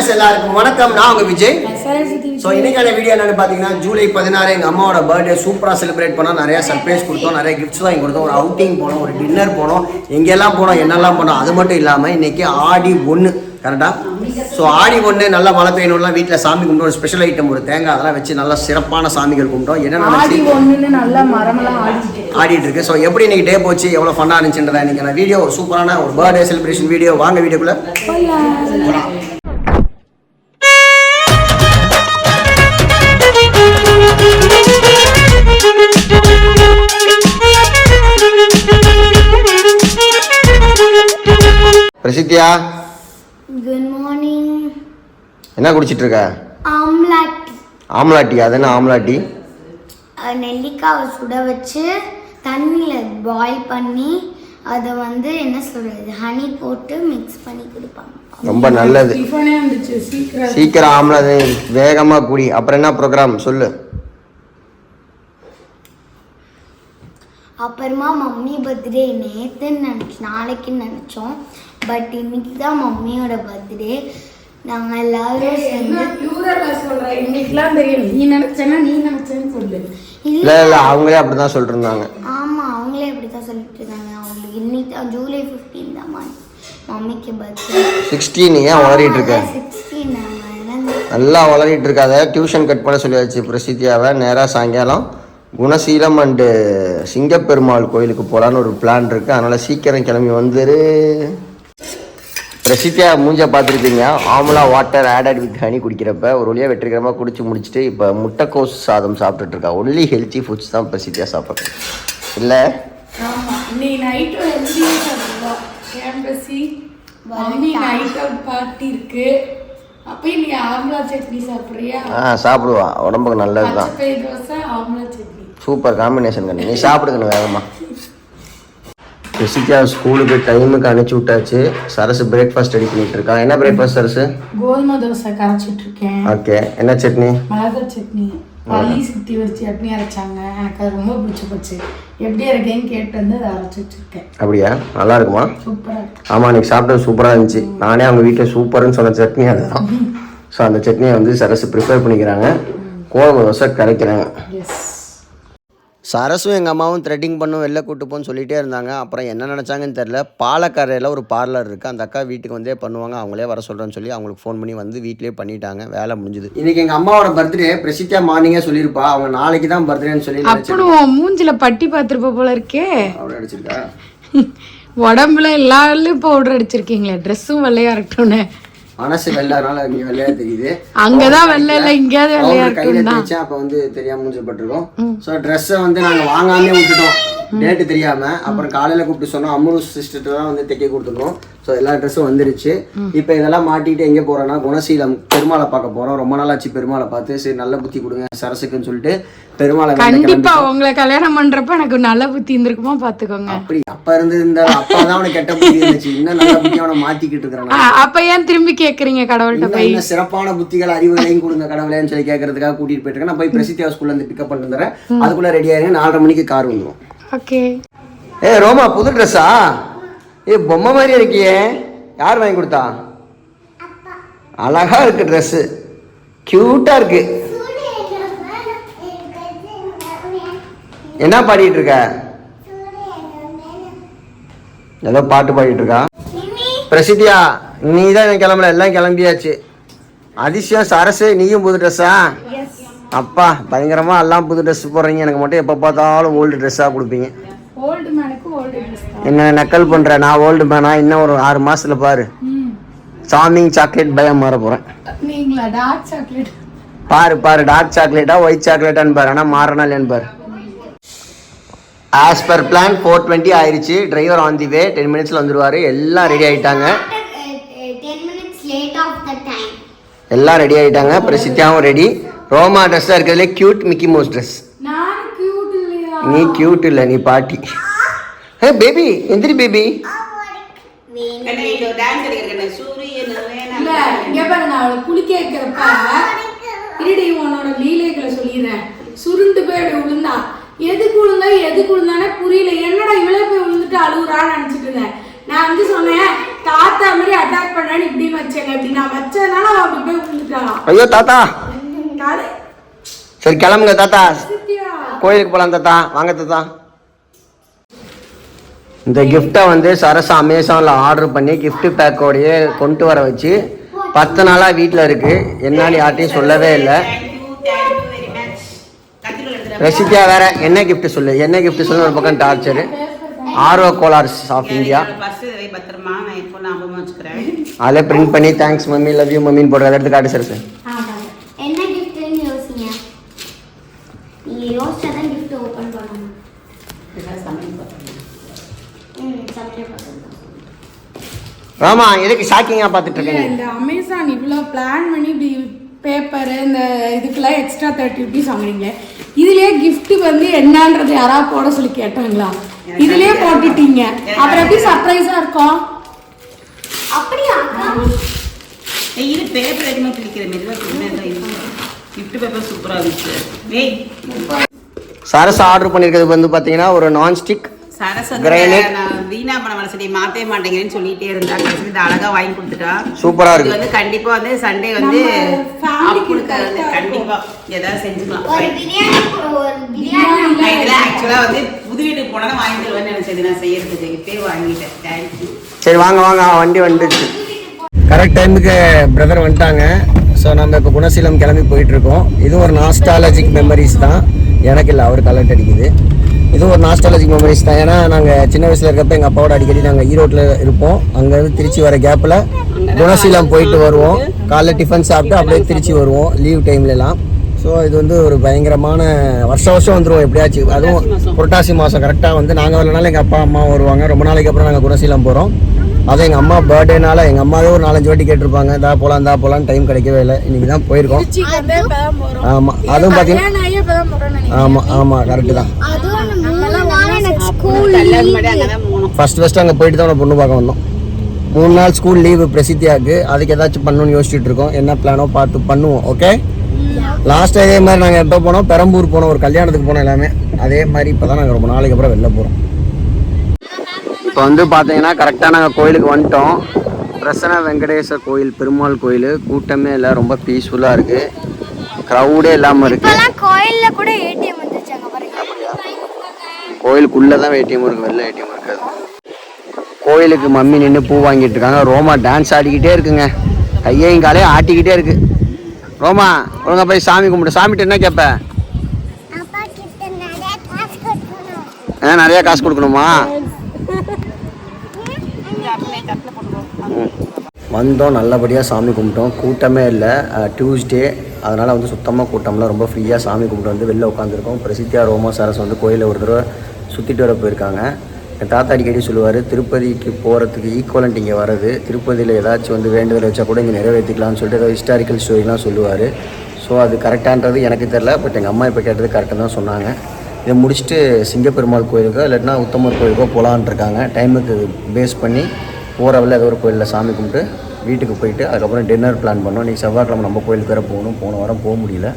Viewers எல்லாருக்கும் வணக்கம். நான் உங்க விஜய். ஸோ இன்னைக்கான வீடியோ என்னன்னு பார்த்தீங்கன்னா ஜூலை பதினாறு எங்கள் அம்மாவோட பர்த்டே சூப்பராக செலிப்ரேட் பண்ணோம். நிறைய சர்ப்ரைஸ் கொடுத்தோம். நிறைய கிஃப்ட்ஸ் வாங்கி கொடுத்தோம். ஒரு அவுட்டிங் போனோம் ஒரு டின்னர் போனோம். எங்கெல்லாம் போனோம் என்னெல்லாம் போனோம் அது மட்டும் இல்லாமல் இன்னைக்கு ஆடி ஒன்று கரெக்டாக ஸோ ஆடி ஒன்று நல்லா மழை பெய்யணும்லாம் வீட்டில் சாமி கும்பிட்டோம் ஒரு ஸ்பெஷல் ஐட்டம் ஒரு தேங்காய் அதெல்லாம் வச்சு நல்லா சிறப்பான சாமிகள் கும்பிட்டோம். என்ன நல்லா மரமெல்லாம் ஆடிட்டு இருக்கு. ஸோ எப்படி இன்னைக்கு டே போச்சு? எவ்வளோ ஃபன்னாக இருந்துச்சுன்றதா இன்னைக்கு நான் வீடியோ ஒரு சூப்பரான ஒரு பர்த்டே செலிப்ரேஷன் வீடியோ வாங்க வீடியோக்குள்ள. பிரசித்தியா? குட் மார்னிங் என்ன குடிச்சிட்டு இருக்க ஆம்லெட் ஆம்லாட்டி அது என்ன ஆம்லாட்டி? நெல்லிக்காவை சுட வச்சு தண்ணியில் பாயில் பண்ணி அதை வந்து என்ன சொல்கிறது ஹனி போட்டு மிக்ஸ் பண்ணி கொடுப்பாங்க. ரொம்ப நல்லது. சீக்கிரம். சீக்கிரம் ஆம்லாது வேகமாக குடி. அப்புறம் என்ன ப்ரோக்ராம் சொல்லு. அப்புறமா மம்மி பர்த்டே நேற்றுன்னு நினச்சி நாளைக்குன்னு நினச்சோம். பட் இன்னைக்கு தான் மம்மியோட பர்த்டே நாங்கள் எல்லாரும் சேர்ந்து எங்களுக்குலாம் தெரியும். நீ நினைச்சேன்னா நீ நினைச்சேன்னு சொல்லு. இல்லை. இல்லை அவங்களே அப்படி தான் சொல்லிட்டு இருந்தாங்க ஆமாம் அவங்களே அப்படி தான் சொல்லிட்டு இருக்காங்க அவங்களுக்கு இன்னைக்கு தான் ஜூலை ஃபிஃப்டீன் தான் மம்மிக்கு பர்த்டே சிக்ஸ்டீன் ஏன் வளரிட்டு இருக்க? சிக்ஸ்டீன் நல்லா வளரிட்டு இருக்காத டியூஷன் கட் பண்ண சொல்லியாச்சு பிரசித்தியாவை. நேராக சாயங்காலம் குணசீலம் அண்டு சிங்கப்பெருமாள் கோயிலுக்கு போகலான்னு ஒரு பிளான் இருக்குது அதனால் சீக்கிரம் கிளம்பி வந்துரு. பிரசித்தியா மூஞ்ச பார்த்துருப்பீங்க. Amla water added with honey குடிக்கிறப்ப ஒரு வழியாக வெற்றிகரமாக குடிச்சு முடிச்சுட்டு இப்போ முட்டைக்கோஸ் சாதம் சாப்பிட்டுட்டு இருக்கா. ஒன்லி ஹெல்த்தி ஃபுட்ஸ் தான் பிரசித்தியா சாப்பிட்றேன் இல்லை? ஆ சாப்பிடுவா. உடம்புக்கு நல்லது தான் சூப்பர் காம்பினேஷன் கண்ணு. நீ சாப்பிடுக்கணும் வேகமா. ரிஷிகா ஸ்கூலுக்கு டைமுக்கு அனுப்பிச்சி விட்டாச்சு. சரசு பிரேக்ஃபாஸ்ட் ரெடி பண்ணிட்டு இருக்கா. என்ன பிரேக்ஃபாஸ்ட் சரசு? கோதுமை தோசை கரைச்சிட்டு இருக்கேன். ஓகே. என்ன சட்னி? மிளகா சட்னி. பள்ளி சுத்தி ஒரு சட்னி அரைச்சாங்க. எனக்கு அது ரொம்ப பிடிச்சி போச்சு. எப்படி இருக்கேன்னு கேட்டு வந்து அதை அரைச்சி வச்சிருக்கேன். அப்படியா? நல்லா இருக்குமா? சூப்பரா இருக்கு. ஆமாம் இன்னைக்கு சாப்பிட்டது சூப்பராக இருந்துச்சு. நானே அவங்க வீட்டில் சூப்பர்னு சொன்ன சட்னி அதுதான். ஸோ அந்த சட்னியை வந்து சரசு ப்ரிப்பேர் பண்ணிக்கிறாங்க. கோதுமை தோசை கரைக்கிறாங்க. எஸ் சரசும் எங்கள் அம்மாவும் த்ரெட்டிங் பண்ணும் வெளில கூட்டு போன்னு சொல்லிட்டே இருந்தாங்க. அப்புறம் என்ன நினச்சாங்கன்னு தெரில பாலக்கரையில் ஒரு பார்லர் இருக்குது அந்த அக்கா வீட்டுக்கு வந்தே பண்ணுவாங்க. அவங்களே வர சொல்கிறேன்னு சொல்லி அவங்களுக்கு ஃபோன் பண்ணி வந்து வீட்டிலே பண்ணிட்டாங்க. வேலை முடிஞ்சுது. இன்னைக்கு எங்கள் அம்மாவோட பர்த்டே பிரசித்தியா மார்னிங்கே சொல்லியிருப்பா. அவங்க நாளைக்கு தான் பர்த்டேன்னு சொல்லி அப்புறம் மூஞ்சில பட்டி பார்த்துருப்ப போல இருக்கே. அவரை அடிச்சிருக்கா? உடம்புல எல்லாருலயும் பவுடர் அடிச்சிருக்கீங்களே. ட்ரெஸ்ஸும் வெள்ளையா இருக்கட்டும்னு. மனசு வெள்ளாதனால இங்கே வெள்ளையா தெரியுது. அங்கதான் வெள்ளை இல்ல இங்கேயாவது வெள்ளையா அவங்க கையில தேய்ச்சா அப்போ வந்து தெரியாம மூஞ்சி பட்டிருக்கோம். ஸோ ட்ரெஸ்ஸை வந்து நாங்கள் வாங்காமே விட்டுட்டோம். டேட்டு தெரியாம அப்புறம் காலையில கூப்பிட்டு சொன்னோம் அம்முரு சிஸ்டர் தான் வந்து தைக்க கொடுத்துருக்கோம். ஸோ எல்லா ட்ரெஸ்ஸும் வந்துருச்சு. இப்போ இதெல்லாம் மாட்டிட்டு எங்கே போறோம்னா குணசீலம் பெருமாளை பார்க்க போறோம். ரொம்ப நாளாச்சு பெருமாளை பார்த்து சரி நல்ல புத்தி கொடுங்க சரசுக்குன்னு சொல்லிட்டு பெருமாளை கண்டிப்பா உங்களை கல்யாணம் பண்றப்ப எனக்கு நல்ல புத்தி இருந்திருக்குமா பாத்துக்கோங்க. அப்படி அப்ப இருந்து இருந்தா அப்பா தான் அவனுக்கு கெட்ட புத்தி இருந்துச்சு. இன்னும் நல்ல புத்தி அவனை மாத்திக்கிட்டு இருக்கிறான். அப்ப ஏன் திரும்பி கேக்குறீங்க கடவுள்கிட்ட இன்னும் சிறப்பான புத்திகள் அறிவுகளையும் கொடுங்க கடவுளேன்னு சொல்லி கேட்கறதுக்காக கூட்டிட்டு போயிட்டு நான் போய் பிரசித்தியா ஸ்கூல்ல இருந்து பிக்கப் பண்ணிட்டு வந்துடுறேன். அதுக்குள்ள ரெடி ஆயிருங்க. நாலரை மணிக்கு கார் வந்துடும் ஓகே. ஏ ரோமா புது ட்ரெஸ்ஸா ஏ பொம்மை மாதிரி இருக்கியே. யார் வாங்கி கொடுத்தா? அழகா இருக்கு ட்ரெஸ்ஸு க்யூட்டா இருக்கு. என்ன பாடிட்டு இருக்க? ஏதோ பாட்டு பாடிட்டு இருக்கா? பிரசித்தியா நீ தான் கிளம்பல. எல்லாம் கிளம்பியாச்சு. அதிசயம் சரசு நீயும் புது ட்ரெஸ்ஸா அப்பா பயங்கரமா எல்லாம் புது ட்ரெஸ் போடுறீங்க. எனக்கு மட்டும் எப்போ பார்த்தாலும் ஓல்டு ட்ரெஸ்ஸாக கொடுப்பீங்க. ஓல்டு மேனுக்கு ஓல்டு ட்ரெஸ் என்ன நக்கல் பண்ற? நான் ஓல்டு மேனா இன்னும் ஒரு ஆறு மாசத்துல பாரு. சாமிங் சாக்லேட் பயம் மாற போறேன். நீங்களா? டார்க் சாக்லேட் பாரு பாரு. டார்க் சாக்லேட்டா ஒயிட் சாக்லேட்டான்னு பாரு. ஆனா மாறனா இல்லையான்னு பாரு. As per plan four twenty ஆயிருச்சு. Driver on the way ten மினிட்ஸ்ல வந்துருவாரு. எல்லாம் ரெடி டைம் எல்லாம் ரெடி ஆயிட்டாங்க. பிரசித்தியாவும் ரெடி ரோமா ட்ரெஸ்ஸாக இருக்கிறதுல கியூட் மிக்கி மவுஸ் ட்ரெஸ் நான் கியூட் இல்லையா? நீ கியூட் இல்லை நீ பாட்டி. ஹே பேபி எந்திரி பேபி இல்ல இங்க பாருங்க அவளை குளிக்க வைக்கிறப்ப இருடி உன்னோட லீலைகளை சொல்லிடுறேன். சுருண்டு போய் அப்படி விழுந்தா எதுக்கு விழுந்தா எதுக்கு விழுந்தானே புரியல. என்னடா இவ்வளவு போய் விழுந்துட்டு அழுகுறான்னு நினைச்சிட்டு இருந்தேன். நான் வந்து சொன்னேன் தாத்தா மாதிரி அட்டாக் பண்ணான்னு இப்படி வச்சேங்க இப்படி நான் வச்சதுனால அவன் அப்படி போய் விழுந்துட்டான் ஐயோ தாத்தா. சரி கிளம்புங்க தாத்தா. கோயிலுக்கு போகலாம் தாத்தா. வாங்க தாத்தா. இந்த கிஃப்ட்டை வந்து சரஸ் அமேசானில் ஆர்டர் பண்ணி gift பேக்கோடையே கொண்டு வர வச்சு பத்து நாளாக வீட்டில் இருக்குது என்னான்னு யார்ட்டையும் சொல்லவே இல்லை. ரசித்தியா வேற என்ன gift சொல்லு? என்ன gift சொல்லு? ஒரு பக்கம் டார்ச்சரு ஆர்வ கோலார்ஸ் ஆஃப் இந்தியா அதில் பிரிண்ட் பண்ணி தேங்க்ஸ் மம்மி லவ் யூ மம்மின்னு போடுற எடுத்து காட்டு சரசு. என்ன ராமா எதுக்கு ஷாக்கிங்காக பார்த்துட்டு இருக்கீங்க? இந்த அமேசான் இவ்வளோ பிளான் பண்ணி இப்படி பேப்பர் இந்த இதுக்கெல்லாம் எக்ஸ்ட்ரா தேர்ட்டி ருபீஸ் வாங்குறீங்க. இதுலயே gift வந்து என்னன்றது யாராவது போட சொல்லி கேட்டாங்களா? இதுலயே போட்டுட்டீங்க. அப்புறம் எப்படி சர்ப்ரைஸா இருக்கும் அப்படியா? இது பேப்பர் எதுவுமே பிடிக்கிற மெதுவாக கிஃப்ட் பேப்பர் சூப்பராக இருந்துச்சு. சரஸ் ஆர்டர் பண்ணியிருக்கிறது வந்து பார்த்தீங்கன்னா ஒரு நான்ஸ்டிக் வீணா பண்ண மனசடி மாத்தவே மாட்டேங்கிறேன்னு சொல்லிட்டே இருந்தா. கடைசி அழகா வாங்கி கொடுத்துட்டா. சூப்பரா இருக்கு. இது வந்து கண்டிப்பா வந்து சண்டே வந்து நம்ம family க்கு அப்புளுக்கு வந்து கண்டிப்பா. ஏதாவது செஞ்சுக்கலாம். ஆக்சுவலா வந்து புது வீட்டுக்கு போனா வாங்கி தருவேன்னு நினைச்சது நான் செய்யறதுக்கு இப்பயே வாங்கிட்டேன். தேங்க்யூ சரி வாங்க வாங்க. வண்டி வந்துடுச்சு. கரெக்ட் டைமுக்கு பிரதர் வந்துட்டாங்க. ஸோ நம்ம இப்போ குணசீலம் கிளம்பி போயிட்டு இருக்கோம். இது ஒரு நாஸ்டாலஜிக் மெமரிஸ் தான். எனக்கு இல்லை அவர் கலெக்ட் அடிக்குது. இது ஒரு நாஸ்டாலஜிக் மெமரிஸ் தான். ஏன்னா நாங்கள் சின்ன வயசில் இருக்கப்ப எங்கள் அப்பாவோட அடிக்கடி நாங்கள் ஈரோட்டில் இருப்போம். அங்கேருந்து திருச்சி வர கேப்பில் குணசீலம் போயிட்டு வருவோம். காலைல டிஃபன் சாப்பிட்டு அப்படியே திருச்சி வருவோம் லீவ் டைம்லலாம் ஸோ இது வந்து ஒரு பயங்கரமான வருஷம் வருஷம் வந்துருவோம் எப்படியாச்சும் அதுவும் புரட்டாசி மாதம் கரெக்டாக வந்து நாங்கள் வரலனால எங்கள் அப்பா அம்மா வருவாங்க. ரொம்ப நாளைக்கு அப்புறம் நாங்கள் குணசீலம் போகிறோம் அதுவும் எங்கள் அம்மா பர்த்டேனால எங்கள் அம்மாவே ஒரு நாலஞ்சு வாட்டி கேட்டிருப்பாங்க. தா போகலாம் தா போகலாம் டைம் கிடைக்கவே இல்லை. இன்னைக்கு தான் போயிருக்கோம். ஆமாம் அதுவும் பார்த்தீங்கன்னா. ஆமாம் ஆமாம் கரெக்டு தான் அதுவும் மூணு நாள் எனக்கு ஸ்கூல் கல்யாணம் பண்ணி அங்கதான் போகணும் ஃபர்ஸ்ட் ஃபர்ஸ்ட் அங்கே போயிட்டு தான் பொண்ணு பார்க்க வந்தோம். மூணு நாள் ஸ்கூல் லீவு பிரசித்தியாக்கு. அதுக்கு ஏதாச்சும் பண்ணணும்னு யோசிச்சுட்டு இருக்கோம். என்ன பிளானோ பார்த்து பண்ணுவோம் ஓகே லாஸ்ட் இதே மாதிரி நாங்கள் எப்போ போனோம்? பெரம்பூர் போனோம். ஒரு கல்யாணத்துக்கு போனோம் எல்லாமே. அதே மாதிரி இப்போ தான் நாங்கள் ரொம்ப நாளைக்கு அப்புறம் வெளில போகிறோம் இப்போ வந்து பார்த்தீங்கன்னா கரெக்டாக நாங்கள் கோயிலுக்கு வந்துட்டோம். பிரசன்ன வெங்கடேஸ்வர் கோயில் பெருமாள் கோயில். கூட்டமே இல்லை ரொம்ப பீஸ்ஃபுல்லாக இருக்குது க்ரௌடே இல்லாமல் இருக்குது கோயில்ல கூட கோயிலுக்குள்ளே தான் ஏடிஎம் இருக்குது வெளில ஏடிஎம் இருக்காது. கோயிலுக்கு மம்மி நின்று பூ வாங்கிட்டு இருக்காங்க. ரோமா டான்ஸ் ஆடிக்கிட்டே இருக்குங்க. கையையும் காலையும் ஆட்டிக்கிட்டே இருக்கு. ரோமா ஒழுங்கா போய் சாமி கும்பிட்டு சாமிட்டு என்ன கேட்ப ஆ நிறையா காசு கொடுக்கணுமா? வந்தோம் நல்லபடியாக சாமி கும்பிட்டோம். கூட்டமே இல்லை. டியூஸ்டே அதனால் வந்து சுத்தமாக கூட்டம்லாம் ரொம்ப ஃப்ரீயாக சாமி கும்பிட்டு வந்து வெளில உட்காந்துருக்கோம் பிரசித்தியா ரோமா சரஸ் வந்து கோயிலை ஒரு தடவை சுற்றிட்டு வர போயிருக்காங்க. என் தாத்தா அடிக்கடி சொல்லுவார் திருப்பதிக்கு போகிறதுக்கு ஈக்குவலண்ட் இங்கே வர்றது திருப்பதியில் ஏதாச்சும் வந்து வேண்டுதல் வச்சா கூட இங்கே நிறைவேற்றிக்கலாம்னு சொல்லிட்டு ஏதோ ஹிஸ்டாரிக்கல் ஸ்டோரிலாம் சொல்லுவார். ஸோ அது கரெக்டான்றது எனக்கு தெரில பட் எங்கள் அம்மா இப்போ கேட்டது கரெக்டாக தான் சொன்னாங்க. இதை முடிச்சுட்டு சிங்கப்பெருமாள் கோயிலுக்கோ இல்லைன்னா உத்தமர் கோயிலுக்கோ போகலான் இருக்காங்க. டைமுக்கு பேஸ் பண்ணி போகிற ஏதோ ஒரு கோயிலில் சாமி கும்பிட்டு வீட்டுக்கு போயிட்டு அதுக்கப்புறம் டின்னர் பிளான் பண்ணோம். இன்றைக்கி செவ்வாய்க்கிழமை நம்ம கோயிலுக்கு வேறு போகணும். போன வாரம் போக முடியல.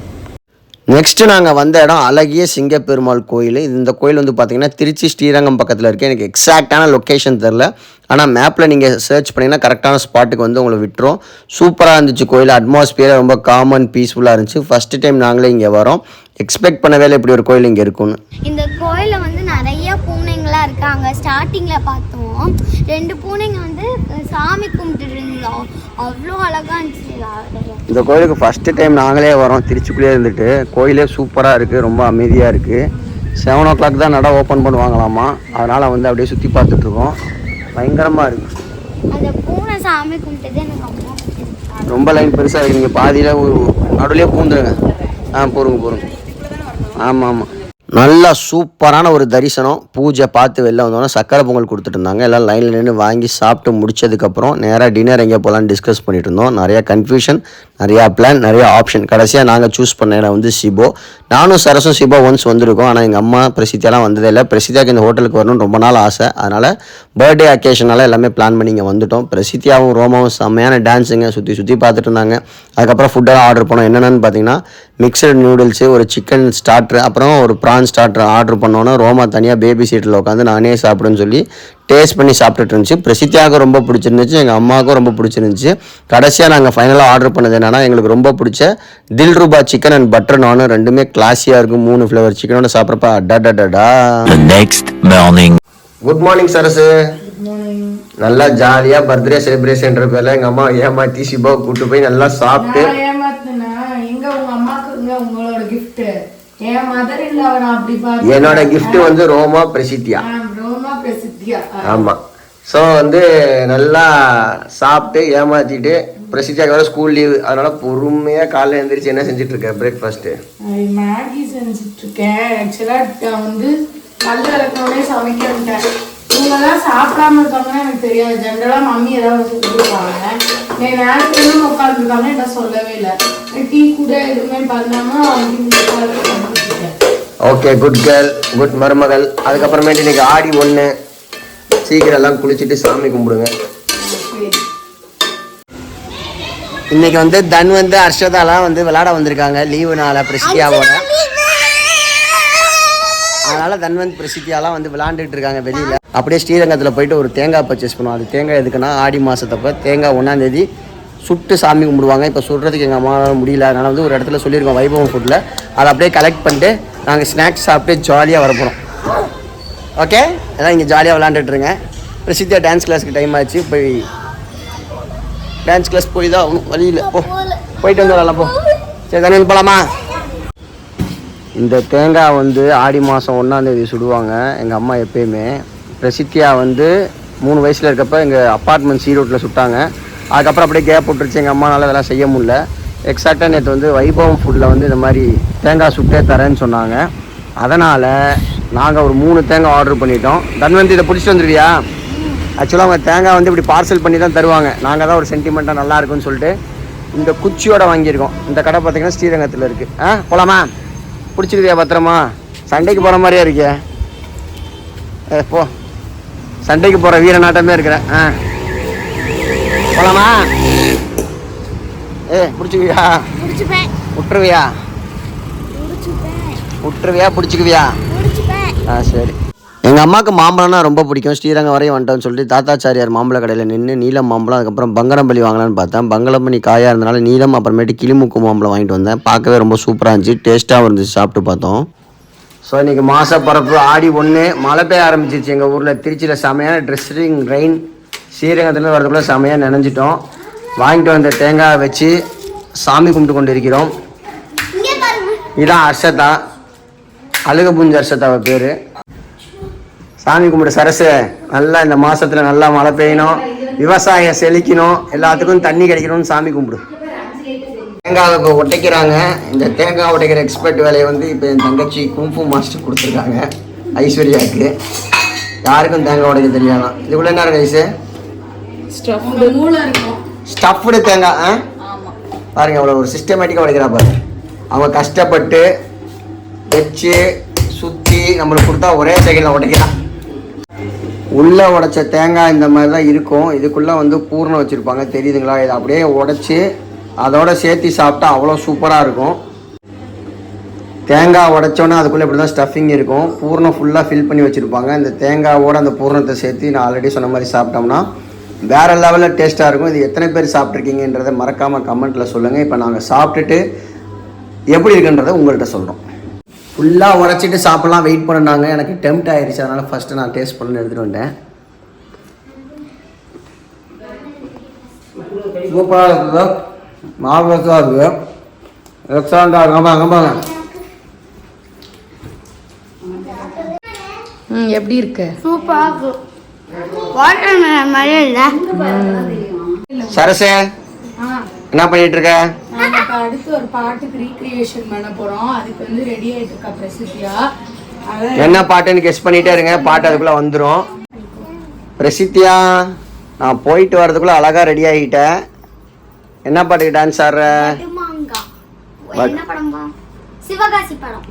நெக்ஸ்ட்டு நாங்கள் வந்த இடம் அழகிய சிங்கப்பெருமாள் கோயில். இது இந்த கோயில் வந்து பார்த்திங்கன்னா திருச்சி ஸ்ரீரங்கம் பக்கத்தில் இருக்குது எனக்கு எக்ஸாக்டான லொக்கேஷன் தெரில ஆனால் மேப்பில் நீங்கள் சர்ச் பண்ணிங்கன்னா கரெக்டான ஸ்பாட்டுக்கு வந்து உங்களை விட்டுரும். சூப்பராக இருந்துச்சு கோயில். அட்மாஸ்பியர் ரொம்ப காமன் பீஸ்ஃபுல்லாக இருந்துச்சு. ஃபஸ்ட்டு டைம் நாங்களே இங்கே வரோம். எக்ஸ்பெக்ட் பண்ணவே இல்லை இப்படி ஒரு கோயில் இங்கே இருக்குன்னு இந்த கோயில்ல வந்து பூனைங்களாம் இருக்காங்க ஸ்டார்டிங்ல பார்த்தோம். ரெண்டு பூனைங்க வந்து சாமி கும்பிட்டு இருந்தோம் அவ்வளோ அழகா இருந்துச்சு. இந்த கோயிலுக்கு ஃபஸ்ட்டு டைம் நாங்களே வரோம். திருச்சிக்குள்ளேயே இருந்துட்டு. கோயிலே சூப்பராக இருக்குது ரொம்ப அமைதியாக இருக்குது செவன் ஓ கிளாக் தான் நட ஓப்பன் பண்ணுவாங்களாமா? அதனால் வந்து அப்படியே சுற்றி பார்த்துட்ருக்கோம் பயங்கரமாக இருக்குது அந்த பூனை சாமி கும்பிட்டது எனக்கு ரொம்ப லைன் பெருசாக இருக்குது நீங்கள் பாதியில் நடுவுலேயே பூந்துருங்க. ஆ போருங்க போருங்க. ஆமாம் ஆமாம் நல்லா சூப்பரான ஒரு தரிசனம். பூஜை பார்த்து வெளில வந்தோன்னே சக்கரை பொங்கல் கொடுத்துட்டு இருந்தாங்க. எல்லாம் லைனில் நின்று வாங்கி சாப்பிட்டு முடிச்சதுக்கப்புறம் நேராக டின்னர் எங்கே போகலான்னு டிஸ்கஸ் பண்ணிட்டு இருந்தோம். நிறையா கன்ஃபியூஷன் நிறையா பிளான் நிறையா ஆப்ஷன் கடைசியாக நாங்கள் சூஸ் பண்ண இடம் வந்து சிபோ நானும் சரசும் சிபோ ஒன்ஸ் வந்திருக்கோம். ஆனால் எங்கள் அம்மா பிரசித்தியாலாம் வந்ததே இல்லை. பிரசித்தியாவுக்கு இந்த ஹோட்டலுக்கு வரணும்னு ரொம்ப நாள் ஆசை. அதனால் பர்த்டே அக்கேஷனால எல்லாமே பிளான் பண்ணி இங்கே வந்துட்டோம். பிரசித்தியாவும் ரோமாவும் செம்மையான டான்ஸுங்க சுற்றி சுற்றி பார்த்துட்டு இருந்தாங்க. அதுக்கப்புறம் ஃபுட்டெல்லாம் ஆர்டர் பண்ணோம். என்னென்னு பார்த்தீங்கன்னா மிக்சடு நூடுல்ஸு ஒரு சிக்கன் ஸ்டார்ட்ரு அப்புறம் ஒரு ப்ரான் நான் ஸ்டார்டர் ஆர்டர் பண்ணோன்னே ரோமா தனியாக பேபி சீட்டில் உட்காந்து நானே சாப்பிடுன்னு சொல்லி டேஸ்ட் பண்ணி சாப்பிட்டுட்டு இருந்துச்சு. பிரசித்தியாவுக்கு ரொம்ப பிடிச்சிருந்துச்சு எங்கள் அம்மாவுக்கும் ரொம்ப பிடிச்சிருந்துச்சு. கடைசியாக நாங்கள் ஃபைனலாக ஆர்டர் பண்ணது என்னன்னா எங்களுக்கு ரொம்ப பிடிச்ச தில் ரூபா சிக்கன் அண்ட் பட்டர் நானும் ரெண்டுமே கிளாஸியாக இருக்கும். மூணு ஃப்ளேவர் சிக்கனோட சாப்பிட்றப்ப The next morning. Good morning Sarasu. நல்லா ஜாலியாக பர்த்டே செலிப்ரேஷன் பேரில் எங்கள் அம்மா ஏமாற்றி சிபாவை கூட்டு போய் நல்லா சாப்பிட்டு எங்க உங்க அம்மாக்கு இங்க உங்களோட gift. என்னோட gift வந்து ரோமா பிரசித்தியா. ஆமாம் ஸோ வந்து நல்லா சாப்பிட்டு ஏமாத்திட்டு பிரசித்தியாக்கு வர ஸ்கூல் லீவு அதனால பொறுமையாக காலைல எழுந்திரிச்சு என்ன செஞ்சுட்டு இருக்க பிரேக்ஃபாஸ்ட்டு மேகி செஞ்சுட்டு இருக்கேன் ஆக்சுவலா வந்து கல் விளக்கோடனே சமைக்கிறேன் இவங்கெல்லாம் சாப்பிடாம இருக்காங்கன்னு எனக்கு தெரியாது. ஜென்ரலா மம்மி ஏதாவது வச்சு கொடுப்பாங்க நீ நேரத்துல உட்காந்துருக்காங்க என்ன சொல்லவே இல்லை. டீ கூட எதுவுமே பண்ணாம அவங்க ஓகே குட் கேர்ள் குட் மருமகள். அதுக்கப்புறமேட்டு இன்னைக்கு ஆடி ஒன்று சீக்கிரம் எல்லாம் குளிச்சுட்டு சாமி கும்பிடுங்க. இன்னைக்கு வந்து தன் வந்து அர்ஷதாலாம் வந்து விளையாட வந்திருக்காங்க. லீவு நாள அதனால தன்வந்த் பிரசித்தியாலாம் வந்து விளாண்டுட்டு இருக்காங்க வெளியில. அப்படியே ஸ்ரீரங்கத்தில் போயிட்டு ஒரு தேங்காய் பர்ச்சேஸ் பண்ணுவோம். அது தேங்காய் எதுக்குன்னா ஆடி மாசத்தப்ப தேங்காய் ஒன்றாம் தேதி சுட்டு சாமி கும்பிடுவாங்க. இப்போ சுடுறதுக்கு எங்கள் அம்மாவால் முடியல. அதனால வந்து ஒரு இடத்துல சொல்லியிருக்கோம் வைபவம் ஃபுட்டில் அதை அப்படியே கலெக்ட் பண்ணிட்டு நாங்கள் ஸ்நாக்ஸ் சாப்பிட்டு ஜாலியாக வரப்போகிறோம் ஓகே எல்லாம் இங்கே ஜாலியாக விளாண்டுட்டு இருங்க. பிரசித்தியா டான்ஸ் கிளாஸ்க்கு டைம் ஆச்சு. போய் டான்ஸ் கிளாஸ் போய் தான் ஆகணும். வழியில் போ. போயிட்டு வந்து வரலாம் போ. சரி தண்ணி போகலாமா இந்த தேங்காய் வந்து ஆடி மாதம் ஒன்றாந்தேதி சுடுவாங்க. எங்கள் அம்மா எப்பயுமே. பிரசித்தியா வந்து மூணு வயசில் இருக்கப்போ எங்கள் அப்பார்ட்மெண்ட் சீரோட்டில் சுட்டாங்க. அதுக்கப்புறம் அப்படியே கேப் விட்டுருச்சு. எங்கள் அம்மானால அதெல்லாம் செய்ய முடியல. எக்ஸாக்டாக நேற்று வந்து வைபவம் ஃபுட்டில் வந்து இந்த மாதிரி தேங்காய் சுட்டே தரேன்னு சொன்னாங்க. அதனால் நாங்கள் ஒரு மூணு தேங்காய் ஆர்டர் பண்ணிட்டோம். தன்வந்தி இதை பிடிச்சிட்டு வந்துருவியா? ஆக்சுவலாக அவங்க தேங்காய் வந்து இப்படி பார்சல் பண்ணி தான் தருவாங்க. நாங்கள் தான் ஒரு சென்டிமெண்ட்டாக நல்லா இருக்குன்னு சொல்லிட்டு இந்த குச்சியோட வாங்கியிருக்கோம். இந்த கடை பார்த்தீங்கன்னா ஸ்ரீரங்கத்தில் இருக்குது ஆ போகலாமா பிடிச்சிருக்கியா பத்திரமா? சண்டைக்கு போகிற மாதிரியே இருக்கிய ஏ போ. சண்டைக்கு போகிற வீர நாட்டமே இருக்கிறேன் ஆ. போகலாமா ஏ பிடிச்சிக்குவியா விட்டுருவியா விட்டுருவியா பிடிச்சிக்குவியா? ஆ சரி. எங்கள் அம்மாவுக்கு மாம்பழம்னா ரொம்ப பிடிக்கும். ஸ்ரீரங்கம் வரையும் வந்துட்டோம்னு சொல்லிட்டு தாத்தாச்சாரியார் மாம்பழ கடையில் நின்று நீலம் மாம்பழம் அதுக்கப்புறம் பங்கனப்பள்ளி வாங்கலான்னு பார்த்தேன். பங்கனப்பள்ளி காயாக இருந்தனால நீலம் அப்புறமேட்டு கிளிமுக்கு மாம்பழம் வாங்கிட்டு வந்தேன். பார்க்கவே ரொம்ப சூப்பராக இருந்துச்சு. டேஸ்ட்டாகவும் இருந்துச்சு. சாப்பிட்டு பார்த்தோம். ஸோ இன்றைக்கி மாசப்பரப்பு ஆடி ஒன்று மழை பெய்ய ஆரம்பிச்சிருச்சு எங்கள் ஊரில். திருச்சியில் செமையான ட்ரெஸ்ஸிங் ரெயின் ஸ்ரீரங்கத்தில் வரதுக்குள்ளே செமையாக நினைஞ்சிட்டோம். வாங்கிட்டு வந்த தேங்காய் வச்சு சாமி கும்பிட்டு கொண்டு இருக்கிறோம் இதான் அர்ஷதா அழுக புஞ்ச அர்ஷதாவை பேர். சாமி கும்பிடு சரசு நல்லா இந்த மாசத்துல நல்லா மழை பெய்யணும். விவசாயம் செழிக்கணும். எல்லாத்துக்கும் தண்ணி கிடைக்கணும்னு சாமி கும்பிடு. தேங்காய் இப்போ உடைக்கிறாங்க இந்த தேங்காய் உடைக்கிற எக்ஸ்பர்ட் வேலையை வந்து இப்போ என் தங்கச்சி கும்ஃபு மாஸ்டர் கொடுத்துருக்காங்க. ஐஸ்வர்யாவுக்கு. யாருக்கும் தேங்காய் உடைக்க தெரியாதான் இதுக்குள்ள என்ன இருக்கு இருக்கும். ஸ்டஃப்டு தேங்காய் ஆ? பாருங்க அவ்வளோ ஒரு சிஸ்டமேட்டிக்காக உடைக்கிறா பாரு. அவங்க கஷ்டப்பட்டு வச்சு சுற்றி நம்மளுக்கு கொடுத்தா ஒரே செகண்டில் உடைக்கிறான் உள்ளே உடைச்ச தேங்காய் இந்த மாதிரி தான் இருக்கும். இதுக்குள்ளே வந்து பூர்ணம் வச்சுருப்பாங்க. தெரியுதுங்களா? இதை அப்படியே உடச்சி அதோட சேர்த்து சாப்பிட்டா அவ்வளோ சூப்பராக இருக்கும். தேங்காய் உடைச்சோன்னே அதுக்குள்ளே இப்படி தான் ஸ்டஃபிங் இருக்கும். பூர்ணம் ஃபுல்லாக ஃபில் பண்ணி வச்சுருப்பாங்க. இந்த தேங்காவோட அந்த பூர்ணத்தை சேர்த்து நான் ஆல்ரெடி சொன்ன மாதிரி சாப்பிட்டோம்னா வேறு லெவலில் டேஸ்ட்டாக இருக்கும். இது எத்தனை பேர் சாப்பிட்ருக்கீங்கன்றதை மறக்காமல் கமெண்ட்டில் சொல்லுங்கள் இப்போ நாங்கள் சாப்பிட்டுட்டு எப்படி இருக்குன்றதை உங்கள்கிட்ட சொல்கிறோம் ஃபுல்லாக உடைச்சிட்டு சாப்பிட்லாம் வெயிட் பண்ணாங்க. எனக்கு டெம்ட் ஆயிடுச்சு அதனால் ஃபஸ்ட்டு நான் டேஸ்ட் பண்ணி எடுத்துகிட்டு வந்தேன் சூப்பராக இருக்குது. மார்வஸாக இருக்குது. எக்ஸலண்ட்டாக இருக்கு ஆமாம் ஆமாங்க ம் எப்படி இருக்கு? சூப்பராக இருக்கும் வாட்டர் மாதிரியே இல்லை சரசே. என்ன பண்ணிட்டு இருக்க இப்ப அடுத்து ஒரு பாட்டுக்கு ரீக்ரியேஷன் பண்ண போறோம். அதுக்கு வந்து ரெடி ஆயிட்டு இருக்கா பிரசித்தியா என்ன பாட்டுன்னு கெஸ் பண்ணிட்டே இருங்க. பாட்டு அதுக்குள்ளே வந்துடும் பிரசித்தியா நான் போயிட்டு வரதுக்குள்ளே அழகாக ரெடி ஆகிட்டேன். என்ன பாட்டுக்கு டான்ஸ் ஆடுற?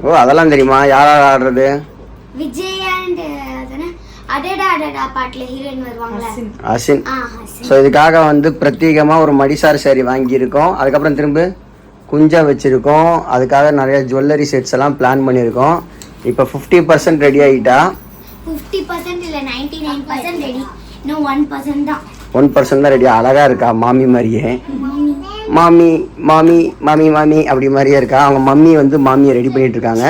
ஓ அதெல்லாம் தெரியுமா? யார் யார் ஆடுறது? விஜய் அண்ட் அடடா அடடா பாட்டுல ஹீரோயின் வருவாங்களே. அசின் ஆ ஹாசின். ஸோ இதுக்காக வந்து பிரத்யேகமாக ஒரு மடிசார் saree வாங்கியிருக்கோம். அதுக்கப்புறம் திரும்ப குஞ்சா வச்சுருக்கோம். அதுக்காக நிறைய ஜுவல்லரி செட்ஸ் எல்லாம் பிளான் பண்ணியிருக்கோம். இப்போ ஃபிஃப்டி பர்சன்ட் ரெடி ஆகிட்டா ஃபிஃப்டி பர்சன்ட் இல்லை நைன்டி நைன் பர்சன்ட் ரெடி இன்னும் ஒன் பர்சன்ட் தான். ஒன் பர்சன்ட் தான் ரெடி அழகா இருக்கா மாமி மாதிரியே? மாமி. மாமி மாமி மாமி அப்படி மாதிரியே இருக்கா? அவங்க மம்மி வந்து மாமியை ரெடி பண்ணிட்டு இருக்காங்க.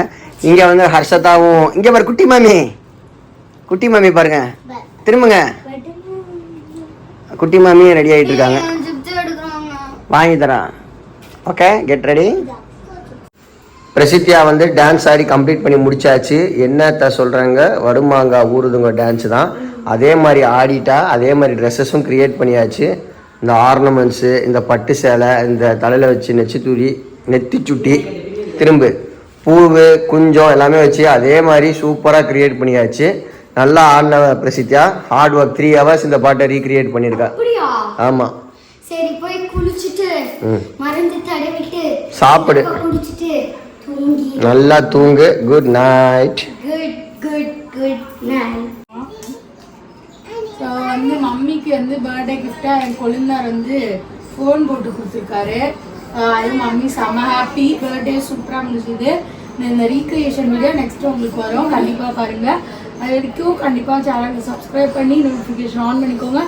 இங்க வந்து ஹர்ஷதாவும் இங்க பாரு குட்டி மாமி. குட்டி மாமி பாருங்க. திரும்புங்க. குட்டி மாமியும் ரெடி ஆகிட்டு இருக்காங்க வாங்கி தரேன். ஓகே கெட் ரெடி பிரசித்தியா வந்து டான்ஸ் ஆடி கம்ப்ளீட் பண்ணி முடிச்சாச்சு. என்னத்த சொல்கிறாங்க வடுமாங்கா ஊறுதுங்க டான்ஸ் தான். அதே மாதிரி ஆடிட்டா அதே மாதிரி ட்ரெஸ்ஸஸும் க்ரியேட் பண்ணியாச்சு. இந்த ஆர்னமெண்ட்ஸு இந்த பட்டு சேலை இந்த தலையில் வச்சு நெச்சித்துடி நெத்தி சுட்டி திரும்பு. பூவு குஞ்சம் எல்லாமே வச்சு அதே மாதிரி சூப்பராக க்ரியேட் பண்ணியாச்சு. நல்லா ஆடின பிரசித்தியா? ஹார்ட் ஒர்க் த்ரீ ஹவர்ஸ் இந்த பாட்டை ரீக்ரியேட் பண்ணியிருக்கா. ஆமாம் சரி போய் குளிச்சுட்டு. மருந்து தடவிட்டு சாப்பிடு. குடிச்சிட்டு தூங்கி. நல்லா தூங்கு. Good night good good good night so வந்து மம்மிக்கு வந்து பர்த்டே கிஃப்டாக என் கொழுந்தார் வந்து ஃபோன் போட்டு கொடுத்துருக்காரு. அது மம்மி செம ஹாப்பி பர்த்டே சூப்பராக முடிஞ்சுது. இந்த ரீக்ரியேஷன் வீடியோ நெக்ஸ்ட் உங்களுக்கு வரும். கண்டிப்பாக பாருங்கள் அது வரைக்கும் கண்டிப்பாக சேனலுக்கு சப்ஸ்கிரைப் பண்ணி நோட்டிஃபிகேஷன் ஆன் பண்ணிக்கோங்க.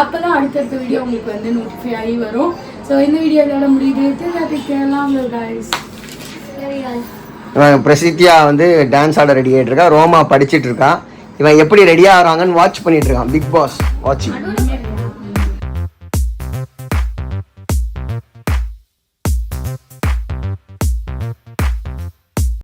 அப்போ தான் அடுத்தடுத்த வீடியோ உங்களுக்கு வந்து நோட்டிஃபை ஆகி வரும். ஸோ இந்த வீடியோ இதோட முடியுது. எல்லாம் கைஸ். இவன் பிரசித்தியா வந்து டான்ஸ் ஆட ரெடி ஆகிட்டு இருக்கா? ரோமா படிச்சிட்டு இருக்கா? இவன் எப்படி ரெடி ஆகிறாங்கன்னு வாட்ச் பண்ணிட்டு இருக்கான். பிக் பாஸ் வாட்சிங்